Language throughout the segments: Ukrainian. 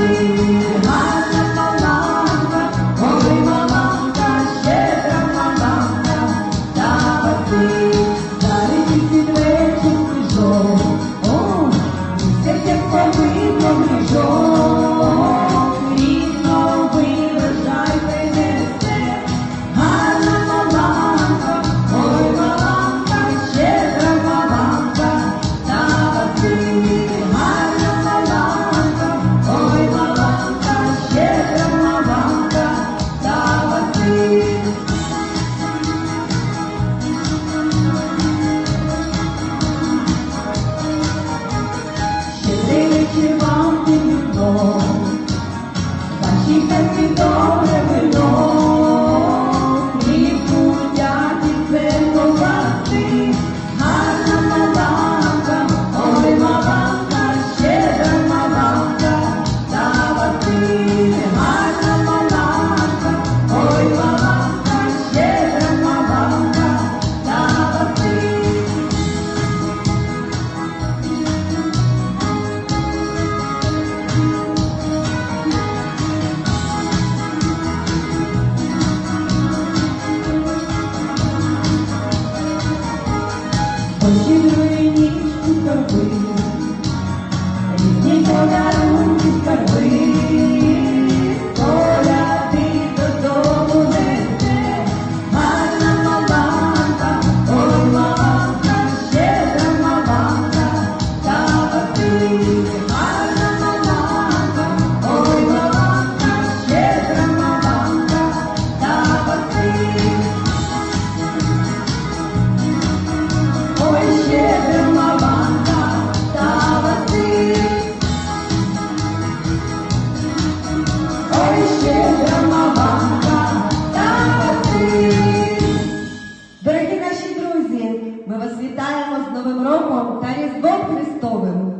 see. y te Ми вас вітаємо з Новим роком та Різдвом Христовим.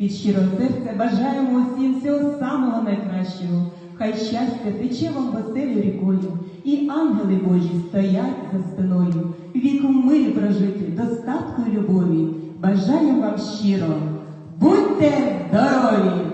Від щирого серця бажаємо усім всього самого найкращого. Хай щастя тече вам веселю рікою, і ангели Божі стоять за спиною. Віку мирі прожити, достатку любові. Бажаємо вам щиро. Будьте здорові!